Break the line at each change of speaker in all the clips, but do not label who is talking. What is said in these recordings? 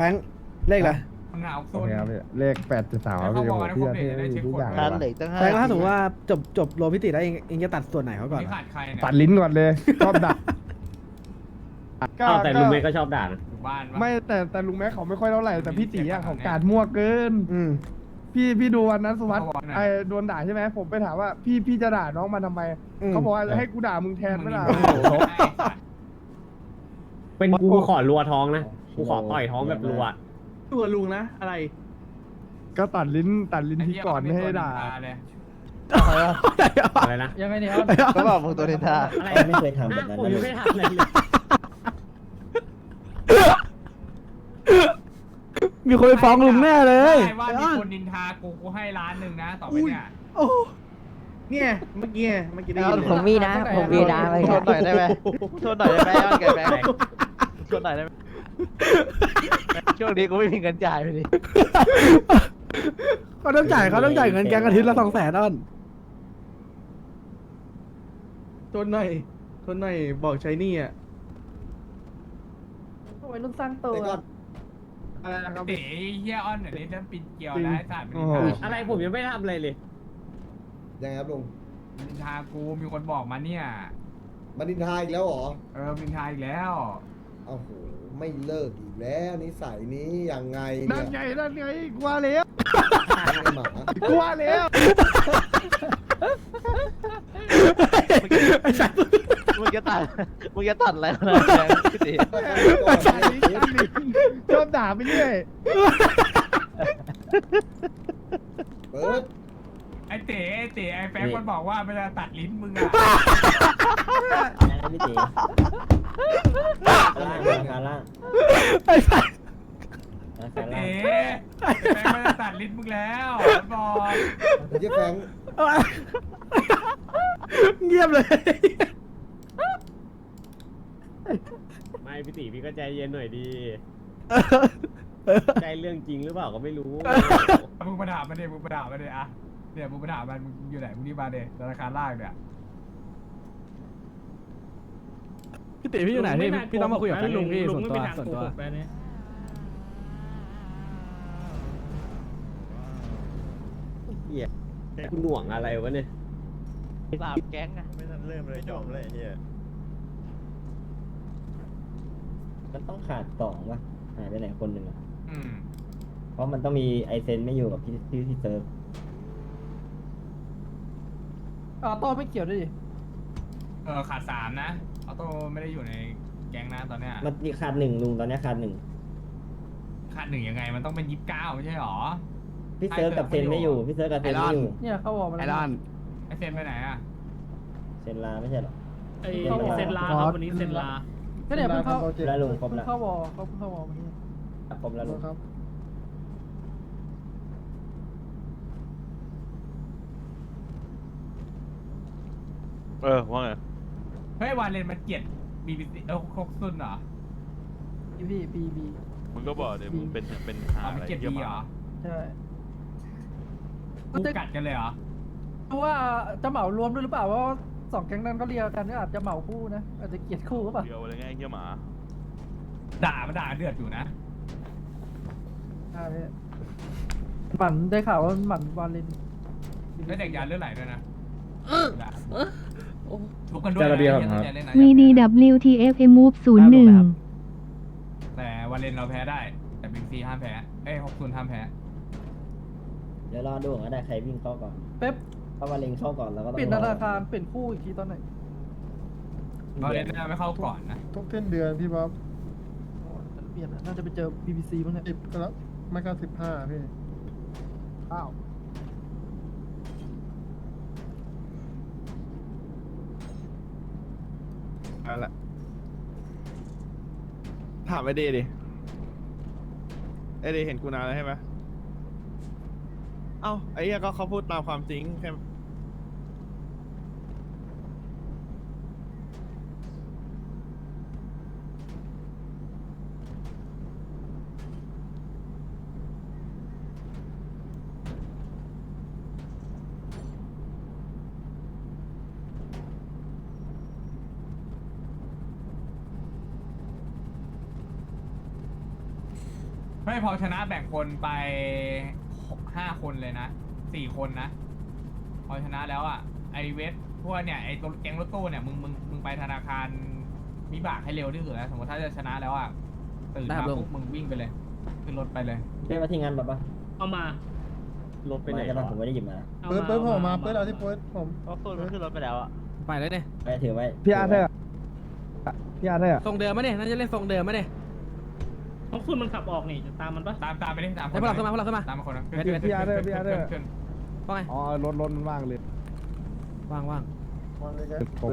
แฟงเลขอะไร
มึงหาเอาโซ
โอนเคครับพี่เลขแปดจุดสามครับพี่โอ้โหพี่จะเท่ทุกอย่าง
คัน
ว่ะ
เหลืออกตั้งห้า
แฟงถ้าสมมติว่าจบจบโรพิติแล้วเองเองจะตัดส่วนไหนเขาก่อน
นี่
อะ
ขาดใครเนี่ย
ตัดลิ้นก่อนเลยชอบดักก็
อ้าวแต่ลุงเม
ก็
ย์ก็ชอบด่านะ
อยู่บ้านปะ
ไม่แต่แต่ลุงแม็กเขาไม่ค่อยเท่าไหร่แต่พี่ตีอะเขาการมั่วเกิน
อืม
พี่พี่ดูวันนั้นสุวัสด์ไอโดนด่าใช่ไหมผมไปถามว่าพี่พี่จะด่าน้องมันทำไม
อืม
เขาบอกว่าให้กูด่ามึงแทนไม่ด่า
มึงมีไอ้สัตว์
เป็นกูขอรัวท้องนะ กูขอต่อยท้องแบบรัว
ตัวลุงนะ อะไร
ก็ตัดลิ้นตัดลิ้น
ไอ้
ที่
เหี้ย
ก่อนไม่ให้ด่า
เลย
อะไรนะ
ยังไงเนี่ย
ก็บอกมึงตัวเทนทา
อะไรไม่เคยทำแบบนั้นผมยังไม่ทำอะไรเลย
มีคนไปฟ้องลุงแน่เลย
ใช่ว่ามีคนนินทากูกูให้ล้านหนึ่งนะต่อไปเนี่ย
โอ้
เนี่ยเมื่อกี้ไงเมื่อกี้ได้
เอา
ยิน
ผมมีนะ ผมมีนะไปทนหน่อยได้ไหมทนหน่อยได้ไหมเอาแกแบงค์ทนหน่อยได้ไหม ช่วงนี้กูไม่มีเงินจ่ายไปดิ
เขาต้องจ่ายเขาต้องจ่ายเงินแกงอาทิตย์ละสองแสนอ้อน
ทนหน่อยทนหน่อยบอกใช้หนี่อะ
วัยรุ่นสร้างตัว
อะไรนะครับ
เต๋เฮียออนเนี่ยนี่เริ่มปิดเกลียวแล้วไอ้สัตว์มัน
โอ้
นิน
โห
ทา
อะไรผมยังไม่ทำอะไรเลย
ยังไงครับลุง
นินทากูมีคนบอกมาเนี่ย
มานินทาอีกแล้วเหรอ
เออนินทาอีกแล้ว
โอ้โหไม่เลิกอีกแล้วนิสัยนี้ยังไง
นั่
เนี่ย
นไงนั่นไงกลัวแล้ว
ไอ้หมาก
ลัวแล้ว
ไอ้สัตว์
มึงจะตัดมึงจะตัดอะไรนะพี่ตี
ตัดลิ้นตัดลิ้นชอบด่าไปเรื่อย
เปิด
ไอ้เต๋ไอ้เต๋ไอ้แฟงมันบอกว่าเวลาตัดลิ้นมึงอะ
อะไรพี่ตีล่างขาล่าง
ไอ้สัตว์
ขาล่าง
เต๋ไอ้แฟงมันจะตัดลิ้นมึงแล้วมันบอก
ไอ้เจ๊แฟง
เงียบเลย
ไม่พี่ตีพี่ก็ใจเย็นหน่อยดีใจเรื่องจริงหรือเปล่าก็ไม่รู้
มึงมาถามมันเดมึงมาถามมันเดอะ เนี่ยมึงมาถามมันมึงอยู่ไหนมึงนี่มาเดธนาคารล่างเนี่ย
พี่ติ๋พี่อยู่ไหนพี่พี่ต้องมาคุยกับแฟนลุงพี่ส่วนตัวส่วนตัว
เหี้ยคุณหน่วงอะไรวะเนี่ย
สามแก๊งอะ
ไม่ทันเริ่มเลยจอมเลยเฮีย
มันต้องขาดสองวะหายไปไหนคนหนึ่งอะ
อืม
เพราะมันต้องมีไอเซนไม่อยู่กับพี่ที่ที่เซิร์ฟ
ออโต้ไม่เกี่ยวด้วยดิ
เออขาดสามนะออโต้ไม่ได้อยู่ในแก๊งนะตอนเนี้ย
มันมีขาดหนึ่งลุงตอนนี้ขาดหนึ่ง
ขาดหนึ่งยังไงมันต้องเป็นยี่สิบเก้าไม่ใช่หรอ
พี่เซิร์ฟกับเซนไม่อยู่พี่เซิร์ฟกับเซนไม่อยู่
เนี่ยเขาบอกมา
ไอ้
แล้ว
ด้าน
ไอเซนไปไหนอะ
เซนลาไม่ใช่หรอ
ไอ้เซนลาครับวันนี้เซนลา ก็เนี่ยเพิ่งเข้า
แล้วลุงครบ
เพิ่ง
แล้ว
เข้าวอเขาเพิ่งเข้าวอวันนี้
ครบแล้วลุง
ครับ
เออว่าไง
เฮ้ยวาเลนมันเกลียดบีบีเออคกซุนเหรอ
พี่พี่บีบี
มึงก็บอกเดี๋ยวมึงเป็นเป็นหา
อ๋อ
อะ
มัน
ไร
เกลียด
เยี่ย
บี
ม
เหรอ
ใช่
กูกัดกันเลยเหรอ
เพราะว่าจะเหมารวมด้วยหรือเปล่าว่าสองแก๊งนั้นก็เรียกกันก็อาจจะเหมาคู่นะอาจจะเกลียดคู่หรือเปล่า
เดียวอะไรเงี้ยเยี่ยหมา
ด่ามันด่าเดือดอยู่นะ
ใช่พี่หมันได้ข่าวว่าหมันวาเลน
แล้วเด็กยาเลือดไหลด้วยนะด่า ทุบกันด้วย
เจ้าระเบียบ
นะ
ครับ
อย่าเล่นนะ
VDWTFM Move 01
แต่วาเลนเราแพ้ได้ แต่บีซีห้ามแพ้ เอ้ยฮกซุนห้ามแพ้
เดี๋ยวรอดูว่าได้ใครวิ่งเข้าก่อน
เป๊ป
ถ้าว่าเล็งเข้าก่อนแล้วก็ต้อง
เปลี่ยน
ร
ธ
อ
นาคารเปลี่ยนคู่อีกทีตอนไหน
วาเลนไม่เข้าก่อนนะ
ทุกเส้นเดือนพี่บ๊อบ
อ๋อเปลี่ยนอะน่าจะไปเจอ BBC มั้งเนี่ย
สิบก็แล้วไม่ก็สิบห้าพี่ อ้าว
อาละ ถามไอเดดิไอเดเห็นกูนานแล้วใช่ไหมเอ้าไอ้เหี้ยก็เขาพูดตามความจริงแค่
ไม่ พอชนะแบ่งคนไปหกห้าคนเลยนะสี่คนนะ พอชนะแล้วอะไอเวสพวกเนี่ยไอตัวแก๊งรถตู้เนี่ยมึงมึงมึงไปธนาคารวิบากให้เร็วที่สุดนะสมมติถ้าจะชนะแล้วอะตื่น
ได้ครั
มา
บลุง
ปุ๊บมึงวิ่งไปเลยขึ้นรถไปเลย
ได้มาที่งานแบบปะ
เอามา รถไปไหน
จะมา
วะ
ผมไม่ได้หยิบมา
อา
เปิดเปิดผมมาเปิดเอาที่เปิดผม
เพราะคุณขึ้นรถไปแล้วอะ
ไปเลยเนี่ย
ไปถือไว้
พี่อาร์ตเถอะพี่อาร์ตเถอะ
ทรงเดิมไหมเนี่ยน่าจะเล่นทรงเดิมไหมเนี่ย
เพราะคุณมันขับออกนี่จะตามมันปะ
ตามตามไปดิตาม
ให้พวกเราขึ้นมาพวกเราขึ้นมา
ตามมาคนนะ
เวทเวท
พี่อาร์ตเถอะพี่อาร์ตเถอะ
ขึ้น
ว่าไง
อ๋อรถรถมันว่างเลย
ว่างว่าง
ผมผม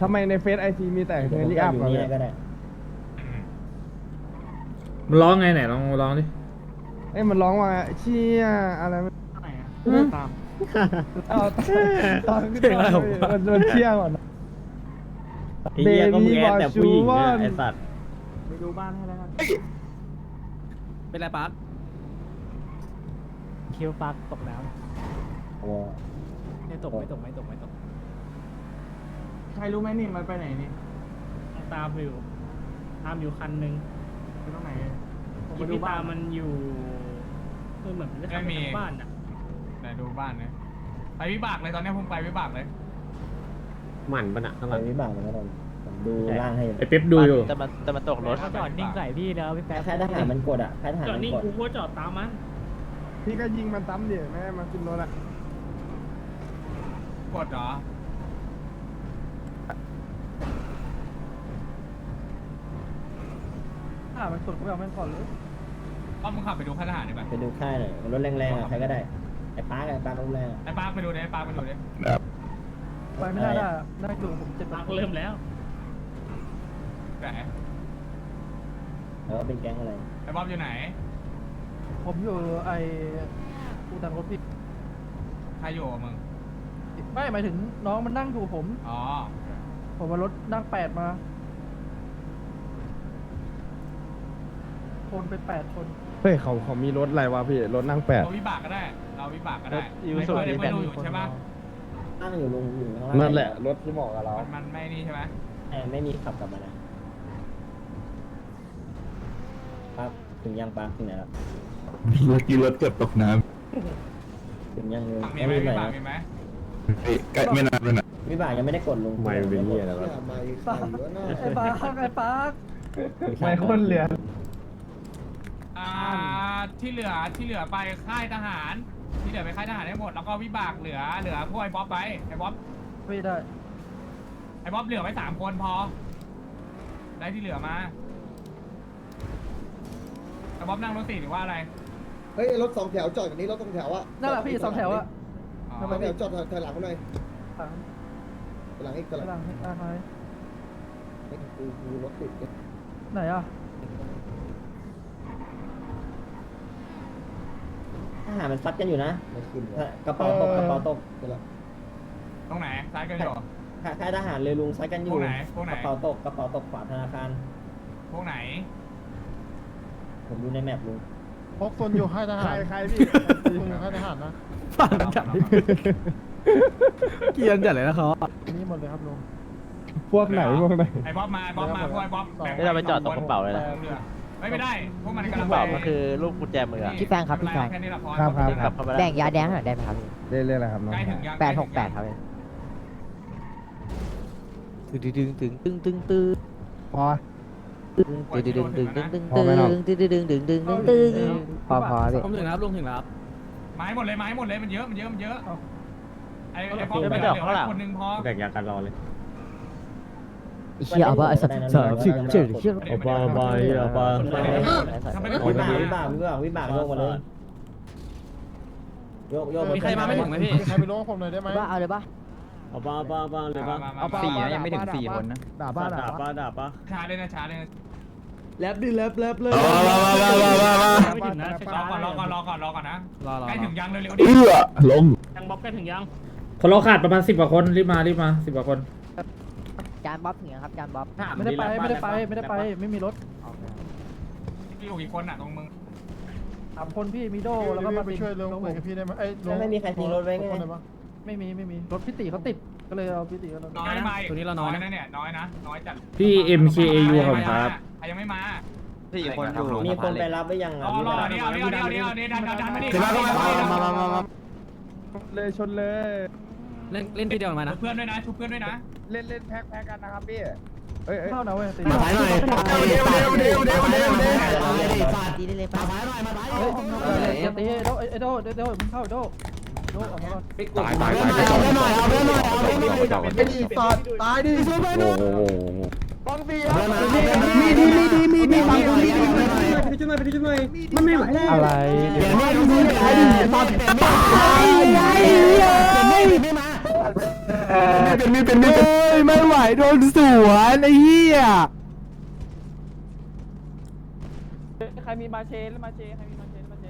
ทำไมในเฟซไอซีมีแต่เทอรี่อัพ
อยู่
อะ
นี่
เนี่ย
ก็ได้
มันร้องไงไหนลองร้องดิ
เอ้ยมันร้องว่าเชี่ยอะไรมัน
ตาม
เอาตอนขึ้นมามันมันเชี่ยก่อนนะ
ไอ้เหี้ยก็มึงแอดแต่ผู้หญิงเนี่ย
Baby
ไอ้สัตว์
ไปดูบ้านให้แล้วกันเป็นไรปาร์ค
คิวปักตกแล้ว
โอ้
ไม่ตกไม่ตกไม่ตกไม่ตก
ใครรู้ไหมนี่มันไปไหนนี่
ตามอยู่ตามอยู่คันหนึ่ง
ไปตรงไหน
อีพี่ตามมันอยู่คือเหมือนมันจะขับไปทางบ้านอะ
ไหน ดูบ้านนะไปวิบากเลยตอนนี้ผมไปวิบากเลย
หมันปะน่ะข้างห
ไป
ลัง
วิบากมันก็ได้ผมดูล่างให้
ไอ้เป๊ปดูอยู่
แต่มันแต่มันตกรถ
จอดนิ่งใส่พี่
ค่ายทหารมันกดอะค่ายทหาร
จอด
มัน
นี่
กด
กูก็จอดตามมัน
พี่ก็ยิงมันซ้ำเดี๋ยวแม่มาขึ้นรถอะ
กดเหรอ
อ่ามันกดกูไม่เอาแม่งก่อนเลย
ป้อมมึงขับไปดูข้าทหารดีกว่า
ไปดูค่ายหน่อยรถแรงๆอะใครก็ได้ ไอ้ป้ากับไอ้ป้ารถแรงอะ
ไอ้ปาร์คไปดูดิไอ้ปาร์คไปดูดิ
ไปไม่ได้ได้ได้อยู่ผมเจ็ด
ปากเริ่มแล้ว
ไหน
แล้วเป็นแก๊งอะไร
ไอ้บ๊อบอยู่ไหน
ผมอยู่ไอ้กูดังรถพี่
ใครอยู่กับมึง
ไม่หมายถึงน้องมันนั่งอยู่ผม
อ๋อ
ผมมารถนั่งแปดมาคนไปแปดคน
เฮ้ยเขาเขามีรถอะไรวะพี่รถนั่งแปด
เราวิบากก็ได้ เราวิบากก็ได้
อยู่
ไม่
สุด
เคยได้
นี่
เพื่
แต่
อนดูอยู่ใช่ปะ
นั่งอยู่ลุงอยู่ข้างล่าง
นั่นแหละ รถที่เหมาะกับเรา
มันมันไม่นี่ใช่ไหม
แอบไม่มีขับกลับมานะปั๊บถึงยังปั๊บถึงไหนแล้ว
เมื่อกี้รถเกือบตกน้
ถึงยังเลย
ฝั่งมี
ไม่
ไหม
มี
วิ
ไหน
บาก
นะ
มีไหมำ
ใกล้ไม่นานเลยนะ
วิบากยังไม่ได้กดลุง
ไม่เป็นเหี้ยแล้ว
เนี่ยไม่ใครวะน่า
ไอ้ปาร์คไอ้ปาร์ค
ไม่คนเหลือ
อ่าที่เหลือที่เหลือไปค่ายทหาร ที่เหลือไปค่ายทหารให้หมดแล้วก็วิบากเหลือเหลือพวกไอ้บ๊อบไปไอ้บ๊อบ
ไม่ได้
ไอ้บ๊อบเหลือไว้สามคนพอ ได้ที่เหลือมาไอ้บ๊อบนั่งรถสี่หรือว่าอะไร
เฮ้ยรถสองแถวจอดกันนี้รถสองแถวอะ
นั่นแหละพี่สองแถวอะ
อ๋อ
สองแถวจอดถอยหลังมาหน่อย
หลัง
ถอยหลังอีกถอยห
ห
ลั
ลั
ง
งให้อาไฮ
เฮ้ยกูกูรถติดเนี่ย
ไหนอะ
ทหารมันซัดกันอยู่นะ
ไม่ขึ้นวะ
กระเป๋าตกกระเป๋าตก
เดี๋ยวละ
ตรงไหนซ้ายกันอยู่
ค่ายค่ายทหารเลยลุงซัดกันอ
พ
ยู่
วกไหนพวกไหน
กระเป๋าตกกระเป๋าตกขวาธนาคาร
พวกไหน
ผมดูในแมปลุง
พกตนอยู่ค่ายทหารใครพี่อยู่ค่ายทหารนะ
ปั่นจัดเกรียนจัดเลยนะเขา
นี่หมดเลยครับลุง พวกไหนพวกไหน
ไอ้บ๊อบมาบ๊อบมาพวกไอ้บ๊อบแบ่ง
นี่เราไปจอดตรงกระเป๋าเลยนะ
ไม่ไม่ได้พวกมัน
ก
กำลั
ระ
ง
เป๋ามันคือลูกกุญแจมืออะ
พี่แฟงครับพี่แฟง แค่นี้แหละพอ
ครับครับ
กลับเข้ามาแล้ว
แบ่งยาแดงหน่อยได้ไหมครับ
เรื่อยๆอะไรครับน้อง
ใกล้ถึงยัง
แปดหกแปดครับตึงตึงตึงตึงตึงตึง
พอ
ตึงตึงตึงตึงตึงตึง
พอไหมครับ
ตึงตึงตึงตึงตึงตึงตึงพอพอพี่
ผมถึงแล้วครับลุงถึงแล้วครับ
ไม้หมดเลยไม้หมดเลยมันเยอะมันเยอะมันเยอะไอ้ไอ้บ๊อบ
เดี๋
เห
ยว
ลื
ไม่
อ
ดอกข้างหลัง
คนหนึ่งพอ
แบ่งยากันรอเลย
เชี่ยเอาป่ะไอ้สัตว์สริมชื่อชื่อชื่อ
เอาปลาปลาเหี้ยปลา
ทำไมได้
วิบากวิบากวิบากวิบากโยกมาเลยโยกโยก
มีใครมาไม่ถึงไหมพี่
ใครไปล้วงผมหน่อยได้ไหม
ว่าเอาเลยป่ะ
เอาปลาปลาปลาเลยปะ
เอา
สี่นะยังไม่ถึงสี่คนนะด่าบ้า
ด่า
ด่า
ด่าปลา
ช้าเลยนะช้าเลย
แลบดิแลบแลบเลย
ไม่ถึงนะ
รอก่อนรอก่อนรอก่อนรอก่อนนะใกล้ถึงยังเร็วๆดิเอื้อลง
ยังบ๊อบใกล้ถึงยังคนเราขาดประมาณสิบกว่าคนรีบมารีบมาสิบกว่าคน
จานบ๊อบถึงยังครับจานบ๊อบ
ไม่ได้ไปไม่ได้ไปไม่ได้ไปไม่มีรถ
พี่อยู่กี่คนอะตรงมึง
สามคนพี่มีโดแล้วก็มา
ไปช่วยลงคุยกับพี่ได้ไหมไอ้ยลง
ไม่มีใครทิ้งรถไว้ไง
คนหนบ้าง
ไม่มีไม่มีรถพี่ติเขาติดก็เลยเอาพี่ติเขา
น้อยนะ
ตัวนี้เราน้อยนะ
นะเนี่ยน้อยนะน้อยจัด
พี่ MKAU ครับครับ
ใครยังไม่มา
สี่คนอยู่
มีคนไปรับหรือยัง
รอรอเดี๋ยวเดี๋ยวเดี๋ยวเดี๋ยวเดี๋ยวดันดันดันมาดิ
มามามามา
เลยชนเลย
เล่นเล่นทีเดียวกันมา
ชุ
นะ
บเพื่อนด้วยนะชุบเพื่อนด้วยนะ
เล่นเล่นแพ็คแพ็คกันนะครับพี่เอ้ยเอ้ย
เข้านะเว้ยติด
มาสายหน่อยเดี๋ยวเดี๋ยวเดี๋ยวเดี๋ยวเดี๋ยวเดี๋ยว
ดีได้เลยป่ะ
เฮ้ยอย่าตีไอ้โดไอ้โดไอ้โดมึงเข้าไอ้โดโดออกมาก่อน
ตายตาย
เอาไปหน่อยเอาไปหน่อยเอาไปหน่อย
ไอ้ดีฟอดตายดิ
โอ้โห
บ้องดีมีดีมีดีมีดีมีดีมีดี
ไปที่จุดหน่อยไปที่จุดหน่อยมันไม่ไหวแล้ว
อะไร
เดี๋ยวไม่ดูไอ้ดีตอนเป็นตายไอ้เป็นไม่ไม่มา เป็นมีเป็นมีเป็นไม่ไหวโดนสวนไอ้เหี้ย
ใครมีมาเชนมาเชใครมีมาเชนมาเช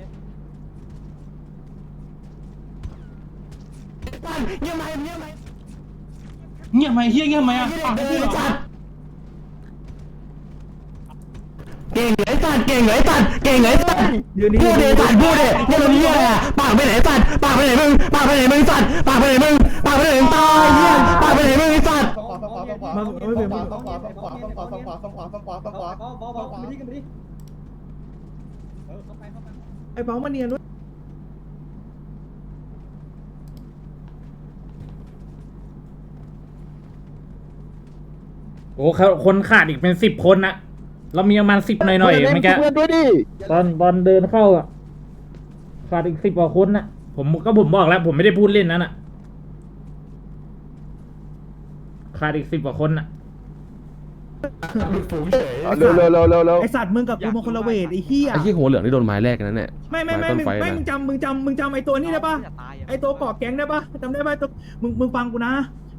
เงียบไหมเงียบไหม
เงียบไหมเฮียเงียบไหมอะ
เก่งไอ้สัตว์เก่งไอ้สัตว์เก่งไอ้สัตว์พูดเลยสัตว์พูดเลยเนี่ยมันเหี้ยอะไรอะปากไปไหนสัตว์ปากไปไหนมึงปากไปไหนมึงสัตว์ปากไปไหนมึง ไปเหนตายเนี่ยปาไปไหนไม่สัตว์
ไอ้
เบ้ามาเนียนด้วย
โอ้เขคนขาดอีกเป็นสิบคนนะเรามีประมาณสิบหน่อยหน่อย
เม่แกี้
ตอนบอลเดินเข้าอะขาดอีกสิบกว่าคนนะผมก็ผมบอกแล้ว ผมไม่ได้พูดเล่นนั่นอะ ขาดอีกสิบกว่าคนน่ะ
เร็วเร็วเร็วเร็วเร็ว
ไอสัตว์มึงกับกูมาคนละเวทไอ้เหี้ย
ไอ้ที่หัวเหลืองที่โดนไม้แรกนั่นแหละ
ไม่ไม่ไม่มึงไม่มึงจำมึงจำมึงจำไอตัวนี้ได้ปะไอตัวปอบแก๊งได้ปะจำได้ปะตัวมึงมึงฟังกูนะ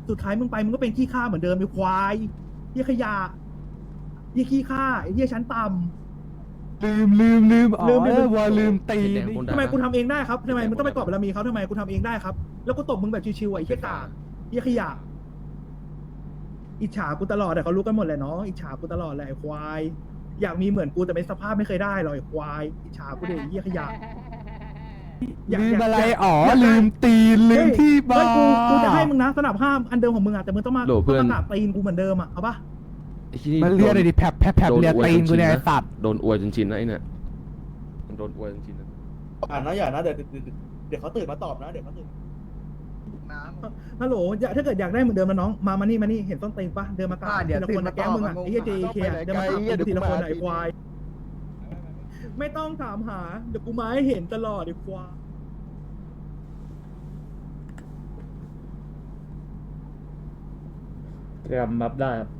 สุดท้ายมึงไปมึงก็เป็นขี้ข้าเหมือนเดิมไอควายเหี้ยขยะเหี้ยขี้ข้าไอเหี้ยชั้นต่ำ
ลืมลืมลืมอ๋อ
ลืมลืม
ว่าลืมตี
แดงคน
ทำไมกูทำเองได้ครับทำไมมึงต้องไปกอดบารมีเขาทำไมกูทำเองได้ครับ แล้วกูตบมึงแบบชิวๆไอ้เหี้ยกากเหี้ยขยะ อิจฉากูตลอดแต่เขารู้กันหมดแหละน้องอิจฉากูตลอดแหละไอ้ควาย อยากมีเหมือนกูแต่เป็นสภาพไม่เคยได้หรอกไอ้ควายอิจฉากูเด็กเหี้ยขยะอยาก
ลืม
ยาก
อะไร
ยาก
อ๋อ
อยากได้
ลืมตีนลืมที่บา
เฮ้ย
ร์
กูกูจะให้มึงนะสนับห้ามอันเดิมของมึงอะแต่มึงต้องมา
โหลเพื่อน
ต้องประกาศตีนกูเหมือนเดิมอะเอาปะ
ไอ้ที่นี่
มันเรียกอะไรดิแผลบแผลบแผลบเรียกตีนกูเนี่ยไอ้สัตว์
โดนอวยจนชินนะไอ้เนี่ยมันโดนอวยจนชินนะ
อ่านนะอย่านะเดี๋ยวเดี๋ยวเขาตื่นมาตอบนะเดี๋ยวเขาตื่น
ฮัลโหลอยากถ้าเกิดอยากได้เหมือนเดิมนะน้อง มามานี่มานี่ เห็นต้นตีนปะเดินมากราบทีละคนนะแก๊งมึงอะไอ้เหี้ยเจเคเดินมากราบทีละคนอะไอ้ควาย ไม่ต้องถามหา เดี๋ยวกูมาให้เห็นตลอดไอ้ควาย
เตรียมรับได้ครับ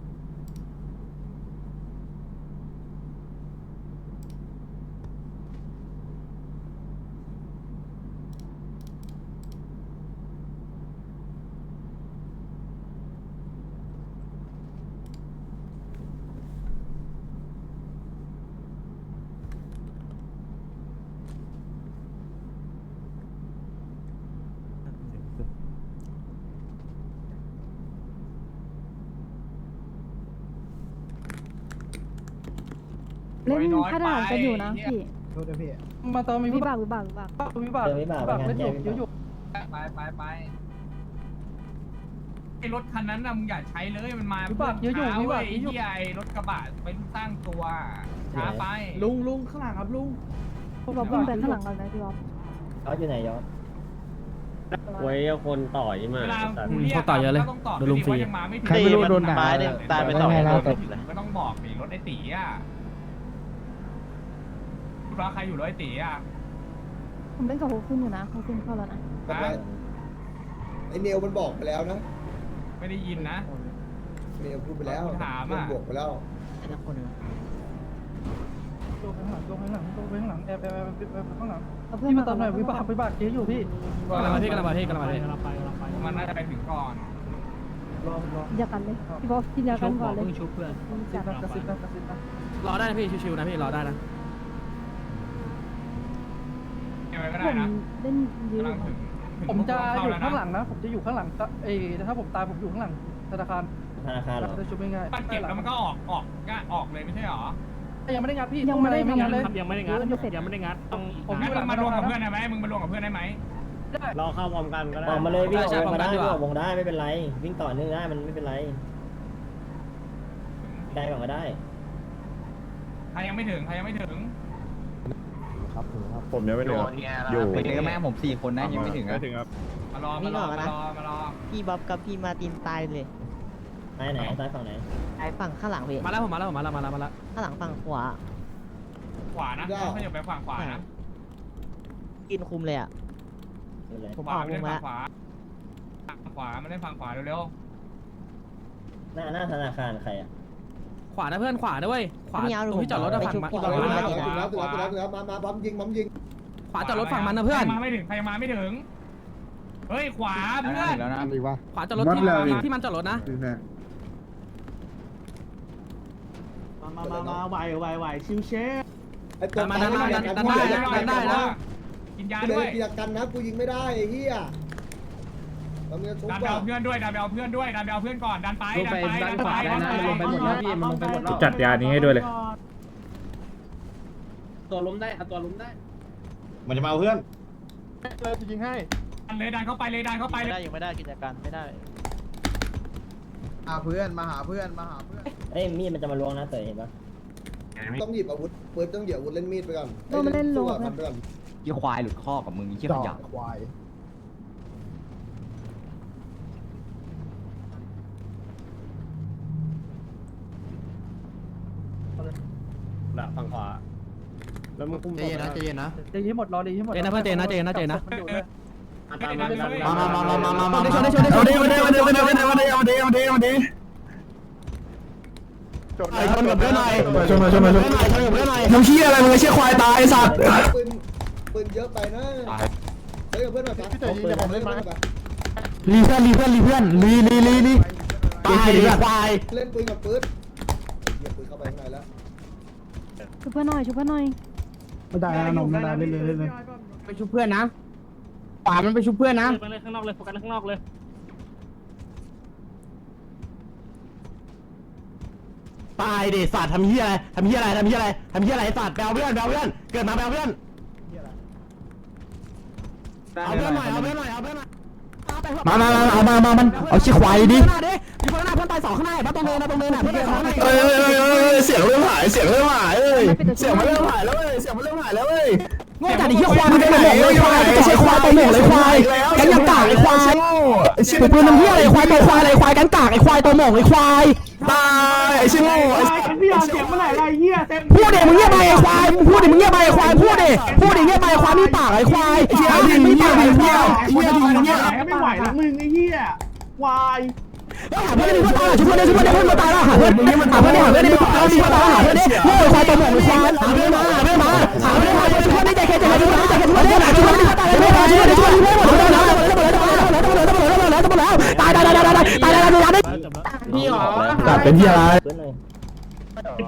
เล่นค่าทหารกันอยู่นะพี่
มาตอนมีวิ
วิ
บา
บากกวิบากวิบาก
วิบาก
เจอวิบาก
วิบาก
ไป
เล่น
งาน
อยู่
แก้วิบาก
เยอะอยู่
ไปไปไปไอรถคันนั้นน่ะมึงอย่าใช้เลยมันมา
วิบากเยอะอยู่
ช้า
วิ
เว้
บาก
ย
เยอะอยู่
ที่ไอรถกระบะไปสร้างตัวช้าไป
ลุงลุงข้างหลังครับลุง
พวกเราวิ่งไปข้างหลังเรานะพี่บ๊อบ
เขาอยู่ไหนยอด
ไว้คนต่อยมา
เวลา
สัตว์
กูเรียก
พวกต่อเยอะเลย
ก็ต้องตอบ
โดนลุมฟรี
ว่ายังมาไม่ถึง
ใครไม่รู้โดนด่าไม้เนี่ยตายไปต่อ
ก็ต้องบอกดิรถไอตีอะ รอใครอยู่รถไอตีอะผมเล่นกับโฮขึ้นอยู่นะโฮขึ้นเข้าแล้วนะฮะ
ไอเนลมันบอกไปแล้วนะ
ไม่ได้ยินนะ
เนลพูดไปแล้ว
ถาม
มัน
อะ
บอกไปแล้ว
แต่ละคนนะ
โดนข้างหลังโดนข้างหลังโดนข้างหลังแอบแอบแอบแอบข้างหลัง
เอาเพื่อน
พี่
มา
มา
ต
ต
อ
อนน
ห
ห
น่
น่
อ
อยย
วิ
วิ
บา
บากกวิบากเยอะอยู่พี่
กำลังมาพี่กำลังมาพี่กำลังมาพี่
มันน่าจะไปถึงก่อน
รอรอ
อย่ากันเลยพี่บ๊อบกินยากันก่อนเลย
ชุบเพื่อน
กระซิบนะกระซิบนะกระซิบนะ
รอได้นะพี่ชิวๆนะพี่รอได้นะ
ยังไง ก็ผได้มนะเล่นยืนกำลังถึงถึ
ผมจะอยู่
เข้
ข้างห
แว
ลังนะ ผมจะอยู่ข้างหลังเอ้ถ้าผมตายผมอยู่ข้างหลังธนาคาร
ธนาคารเหรอ
จะชุบง่าย
ปัดเก็บแล้วมันก็ออกออกก็ออกเลยไม่ใช่หรอ
ยังไม่ได้งัดพี่
ยังไม่ได้
ไม่งัดเลย
ครับยังไม่ได้งัดยังไม่ได้งัดต้อง
ผม
งั้น
อยู่หลัง
มารวมกับ
ธนาคาร
เพื่อนได้ไหมมึงมารวมกับเพื่อนได้ไหม
ได้ได้
รอเข้าพร้อมกันก็ได้ออกมาเลยวิ่งออกวงมาได้วิ่งออกวงได้ไม่เป็นไร วิ่งต่อเนื่องได้มันไม่เป็นไร ได้ก่อนก็ได้
ใครยังไม่ถึงใครยังไม่ถึง
ผมยังไม่ถึงอยู่
ไปเจอแม่ผมสี่คนนะยังไม่ถึงอะ
ถึงครับ
มารอมารอมารอมารอ
พี่บ๊อบกับพี่มาตินตายเลย
ซ้ายไหนซ้ายฝั่งไหน
ไอ้ฝั่งข้างหลังพี่
มาแล้วผมมาแล้วผมมาแล้วมาแล้วมาแล้ว
ข้างหลังฝั่งขวา
ขวานะเขาอย่าไปฝั่งขวานะ
กินคุมเลยอะ
ไม่เป็นไร
ผม
ข
อ
วา
อก
ไม่
ว
ได้
ง
ฝั่
แล้
ง
ว
ขวาฝั่งขวาไม่ได้ฝั่งขวาเร็ว
หน้าหน้าธนาคารใครอะ
ขวานะเพื่อนขวาด้วยขวา
พี่เอา
ตรงที่จอดรถอะ
ไป
ฝั่ง
ชุบ
มา
พี่
ข
บ๊อบ
วา
มา
ข
ติน
วาขวาขวา
มามาบัมยิงบัมยิง
ขวาจอดรถฝั่งมันนะเพื่อน
ใครมาไม่ถึงใครมาไม่ถึง เฮ้ยขวาเพื่อน
แล้วนะ
ดีวะ
ขวาจอดรถที่ที่มันจอดรถนะ
มามามาไหวไหวไหวชิวเชฟ
ไอ้ตัวมาดันได้ดันดันได้ดันได้นะ
กินยา
เล
ด้วย
ยกิจกันนะกูยิงไม่ได้ไอ้เหี้ยเรามีชุบ
ดันไป
ก่อ
เอา
น
เพื่อนด้วยดันไปเอาเพื่อนด้วยดันไปเอาเพื่อนก่อนดันไปดันไปดันไปดันไป
ลงไปหมดแล้วพี่มันลงไปหมดแล้ว
จัดยานี้ให้ด้วยเลย
ตัวล้มได้เอาตัวล้มได้
มันจะมาเอาเพื่อน
ยิงให้
ดันเลยดันเข้าไปเลยดันเข้าไป
ไม่
เลย
ได้ยังไม่ได้กิจการไม่ได้
หาเพื่อนมาหาเพื่อนมาหาเพื่อน
เอ้ยมีดมันจะมาล้วงนะเต๋อเห็นปะ
ต้องหยิบอาวุธปืนต้องหยิบอาวุธเล่นมีดไปก่อน
โดนมาเล่นโล
สู้
ก
กับ
นะ
มันไปก่อน
ยี่ควายหลุดข้อกับมึงยี่ขยะ
ควาย
ละฝั่งขวา แล้วมึงคุม
ใจเย็นนะใจเย็นนะ
เจนให้หมดรอดีให้หมด
เจนนะเพื่อนเจนนะเจนนะเจนนะ
มันอยู่ด้วย
มามามามามามามาชนได้ชนได้ชนได้ชนได้ชนได้ชนได้ชนได้ชนได้ชนได้ชนได้ชนได้ชนได้ชนกับเพื่อนหน่อยชนมาชนมาชนชนกับเพื่อนหน่อยน้ำเชี่ยอะไรมึงเชี่ยควายตายไอ้สัตว์
ปืนปืนเยอะไปนะเฮ้ยกับเพื่อนหน่อยปะพี่เต๋อยิงผมเล่นมา
รีเพื่อนรีเพื่อนรีเพื่อนรีรีรีรีตายควาย
เล่นปืนกับปืนเหยียบปืนเข้าไปข้างในแล้ว
ชุบเพื่อนหน่อยชุบเพื่อนหน่อย
ไม่ได้นะนมไม่ได้เล่นเลยเล่นเลย
ไปชุบเพื่อนนะป่ามันไปชุบเพื่อนนะ
ไปเลยข้างนอกเลยโฟกัสข้างนอกเลย
ตายดิสัตว์ทำเหี้ยอะไรทำเหี้ยอะไรทำเหี้ยอะไรทำเหี้ยอะไรสัตว์แบลเพื่อนแบลเพื่อนเกิดมาแบลเพื่อนเอาเพื่อนหน่อยเอาเพื่อนหน่อยเอาเพื่อนหน่อย มามามาเอามามามัน เอาชี้ควายดิอยู่ข้างหน้าเพื่อนตายสองข้างหน้าบ้านตรงเนินนะตรงเนินน่ะเพื่อนตายสองข้างหน้าเอ้ยเอ้ยเอ้ยเสียงเริ่มหาย เสียงเริ่มหายเอ้ย เสียงมันเริ่มหายแล้วเอ้ย เสียงมันเริ่มหายแล้วเอ้ย โง่จัดไอ้เหี้ยควายมันไปไหนเลยควายไอ้เชี่ยควายตัวหมกเลยควายกันยังกากไอ้ควายไอ้เชี่ยปืนน้ำเหี้ยอะไรควายตัวควายอะไรควายกันกากไอ้ควายตัวหมกไอ้ควายตายไอ้เชี่ยโง่ไอ้
พี่เอาเสียงเมื่อไหร่ไรเหี้ยเต็ม
พูดเดิมึงเงียบไปไอ้ควายมึงพูดเดิมึงเงียบไปไอ้ควายพูดเดิพูดเดิเงียบไปไอ้ควายมีปากไอ้ควายไอ้เหี้ยมีปากไอ้ควายไอ้เหี้ยดีเงีย
ไม่ไหวแล้วมึงไอ้เหี้ยควาย
เพื่อนดิเพื่อนตายช่วยเพื่อนดิช่วยเพื่อนเพื่อนมาตายแล้วหาเพื่อนมึงนี่มันหาเพื่อนหาเพื่อนดิหาเพื่อนดิหาเพื่อนดิโง่ไอ้ควายตัวหมกไอ้ควายหาเพื่อนมาหาเพื่อนมาหาเพื่อนมาช่วยเพื่อนดิใจแข็งใจแข็งช่วยเพื่อนดิใจแข็งช่วยเพื่อนดิช่วยเพื่อนดิตายแล้วช่วยเพื่อนดิช่วยเพื่อนดิหมดแล้วหมดแล้วหมดแล้วหมดแล้วหมดแล้วหมดแล้วหมดแล้วหมดแล้วหมดแล้วตายตายตายตายตายตายตายตายตายพี่หรอตัดเป็นที่อะไร
ปืนหน่อย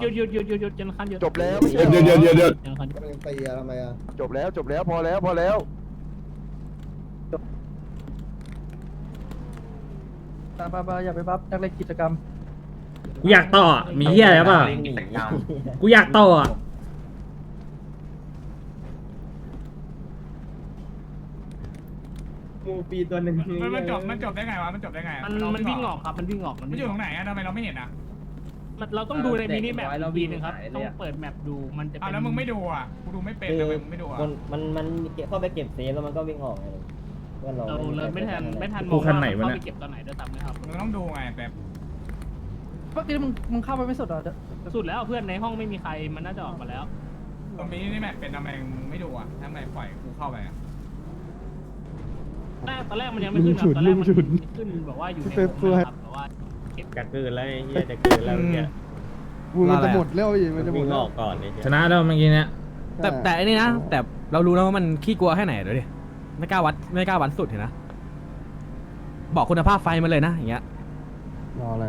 หยุดหยุดหยุดหยุดหยุดจนคันหยุด
จบแล้ว
เดี๋ยวเดี๋ยวเดี๋ยวเดี๋ยว
จนคัน
ก็ยังตีอะทำไมอะ
จบแล้วจบแล้วพอแล้วพอแล้ว
ตามไปอย่าไปบัฟนักเล่นกิจกรรม
กูอยากต่ออะมีเหี้ยอะไรป่ะกูอยากต่ออะ
มูปีตัวหนึ่ง
มันมันจบมันจบได้ไงวะมันจบได้ไง
มันมันวิ่งออกครับ มันวิ่งออกมัน
มัน
วิ่
องยู่
อ
ต
อก
รงไหนอะทำไมเราไม่เห็นอะ
มันเราต้องดูในมินิแมปวีนึงครับต้องเปิดแมปดูมันจะ
อ้าว
เป็น
แล้วมึงไม่ดูอะกูดูไม่เป็น
คือ
ทำไมมึงไม่ดูอะ
คนมันมันเข้าไปเก็บเซฟแล้วมันก็วิ่งออกไง เพื่อนเรา
เราเลยไม่ทันไม่ทันม
กู
อง
คัน
ว่า
ไหนวะ
เข้า
เนี่ย
ไปเก็บตอนไหนด้วยซ้ำนะครับ
มึงต้องดูไงแบบ
เมื่อกี้มึงมึงเข้าไปไม่สุดหรอสุดแล้วเพื่อนในห้องไม่มีใครมันน่าจะออกมาแล้ว
ตรงนี้นี่แมปเป็นทำไมมึงไม่ดูอะทำไมปล่อยกูเข้าไปอะ
แรกตอนแรกมันยังไม่ขึ้นครับตอนแรกมันขึ้นบอกว่าอยู่ในวงนะครับแต่ว่าเก็บ
กัดกืนแล้วไอ้เหี้ยจะกืนแล้วเนี่ย
กูมันจะหมดแล้วอีกมันจะหม
วิ่
ด
ง
แล้
อ
ว
อกก่อนไอ้เหี้ย
ชนะแล้วเมื่อกี้เนี่ย
แต่แต่อันนี้นะ แต่เรารู้แล้วว่ามันขี้กลัวแค่ไหนเดี๋ยวดิ ไม่กล้าวัดไม่กล้าวัดสุดเห็นนะบอกคุณภาพไฟมันเลยนะอย่างเงี้ย
รออะไร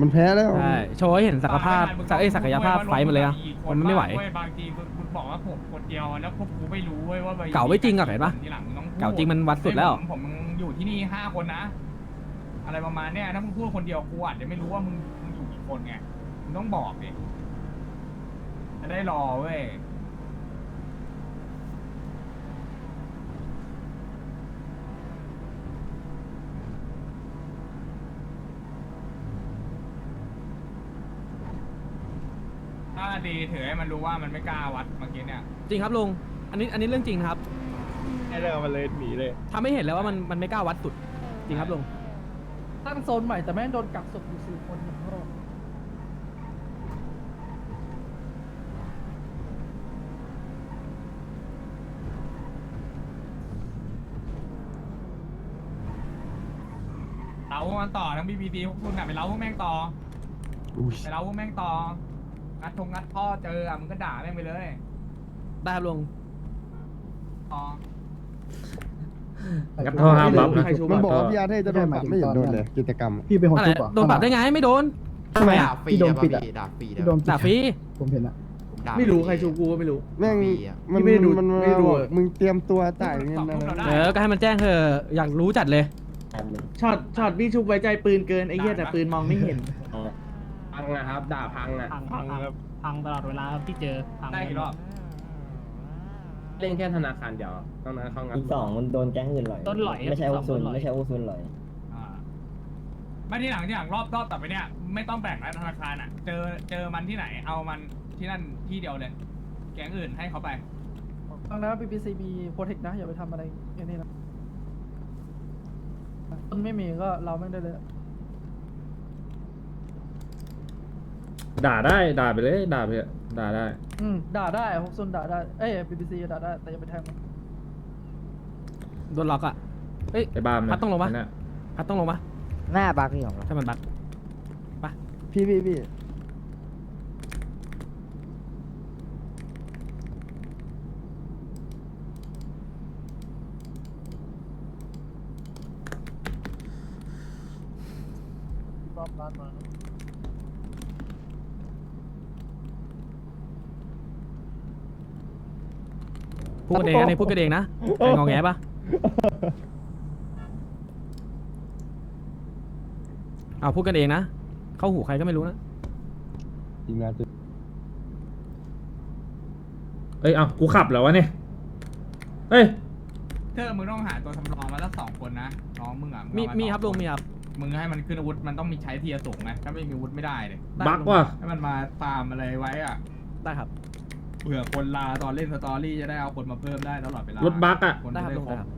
มันแพ้แล้ว
ใช่โชว์ให้เห็นศักยภาพศักยศักยภาพไฟมันเลยนะมันไม่ไหว
บางทีมึงบอกว่าผมคนเดียวแล้วพวกกูไม่รู้เว้ยว่า
เก่าไม่จริงอะเห็นปะ
ทีหลังมึงต้องพูด
เก่าจริงมันวัดสุดแล้ว
ผมผมอยู่ที่นี่ห้าคนนะ อะไรประมาณเนี้ยถ้ามึงพูดคนเดียวกูอาจจะไม่รู้ว่ามึงมึงอยู่กี่คนไงมึงต้องบอกดิจะได้รอเว้ย ถ้า ดีถือให้มันรู้ว่ามันไม่กล้าวัดเมื่อกี้เนี่ย
จริงครับลุง อันนี้อันนี้เรื่องจริงนะครับ
ให้เรื่องมันเลยหนีเลย
ทำให้เห็นแล้วว่ามันมันไม่กล้าวัดสุด จริงครับลุง
ตั้งโซนใหม่แต่แม่งโดนกักศพอยู่สี่คนอย่างโง่
เล้าพวกมันต่อทั้งบีบีดีพวกคุณอะไปเล้าพวกแม่งต่อไปเล้าพวกแม่งต่อ งัดทงงัดพ่อเจออะมึงก็ด่าแม่งไปเลย
ได้ครับลุง
ต่อ
งัดท่อห้ามบัฟนะ
มันบอกว่าพี่อาร์ตให้จะโดนปรับไม่เห็นโดนเลยกิจกรรม
พี่เป็นคน
อะไร
ทุบเหรอ
โดนปรับได้ไงไม่โดน ทำไมอะ
พี่โดนปิดอะพี่โดน
ด่าฟรี
ผมเห็นละ
ไม่รู้ใครชูกูก็ไม่รู้
แม่งมัน
พี่ไม่ได้ดู
มัน
ไม่ได้ดู
บอกมึงเตรียมตัวจ่ายเงิน
สอง
อะ
ลูก
ไร
เราได้
เออก็ให้มันแจ้งเถอะอยากรู้จัดเลย
ช็อตช็อตพี่ชุบไว้ใจปืนเกินไอ้เหี้ยแต่ปืนมองไม่เห็น
พังนะครับ ด่าพังอะ
พังพังพังตลอดเวลาครับที่เจอพัง
ได้กี่รอบ
เล่นแค่ธนาคารเดียวต้องนั้นเขางัด
อีกสองมันโดนแก๊งอื่นหล่อย
ต้นหลอย
ไม่ใช่
ส
อุ
อง
ซุ
ต้
น
นหลอย
ไม่ใช่อุซุนหล่อย
อ่าไม่ที่หลังที่หลังรอบรอบต่อไปเนี่ย ไม่ต้องแบ่งแล้วธนาคารอะ เจอเจอมันที่ไหน เอามันที่นั่นที่เดียวเลย แก๊งอื่นให้เขาไป
ฟังนะ BBC มีโปรเทคนะ อย่าไปทำอะไรอย่างนี้นะต้นไม่มีก็เราไม่งได้เลย
ด่าได้ด่าไปเลยด่าไปเถอะด่าได้
อืมด่าได้ฮกซุนด่าได้เอ้ย BBC ด่าได้แต่อย่าไปแทงมัน
โดนล็อกอะเฮ้ย
ไอ้บ้ามนะ
พัดต้องลงปะ
นั่นน่
พัดต้องลงปะ
หน้าบักพี่ของเรา
ถ้ามันบัก
พี่พี่พี่
พูดกันเองนะนี่พูดกันเองนะใครงอแงปะเอาพูดกันเองนะ เข้าหูใครก็ไม่รู้นะ
ทีมงานจะ
เอ้ย เอากูขับแล้ววะเนี่ย เฮ้ย
เธอมึงต้องหาตัวสำรองมาสักสองคนนะน้องมึงอะง
มี
เอาา
มี
สอง
ครับลุงมีครับ
มึงให้มันขึ้นอาวุธมันต้องมีใช้เทียร์สูงไงถ้าไม่มีอาวุธไม่ได้เลย
ได้
บักว่ะ
ให้มันมาตามอะไรไว้อะ
ได้ครับ
เผื่อคนลาตอนเล่นสตอรี่จะได้เอาคนมาเพิ่มได้ตลอดเวลารร
ถบักอะ
คน
ได้
จะ
ครับ
ได้
ลุง
คร
ได้
บ
ครับ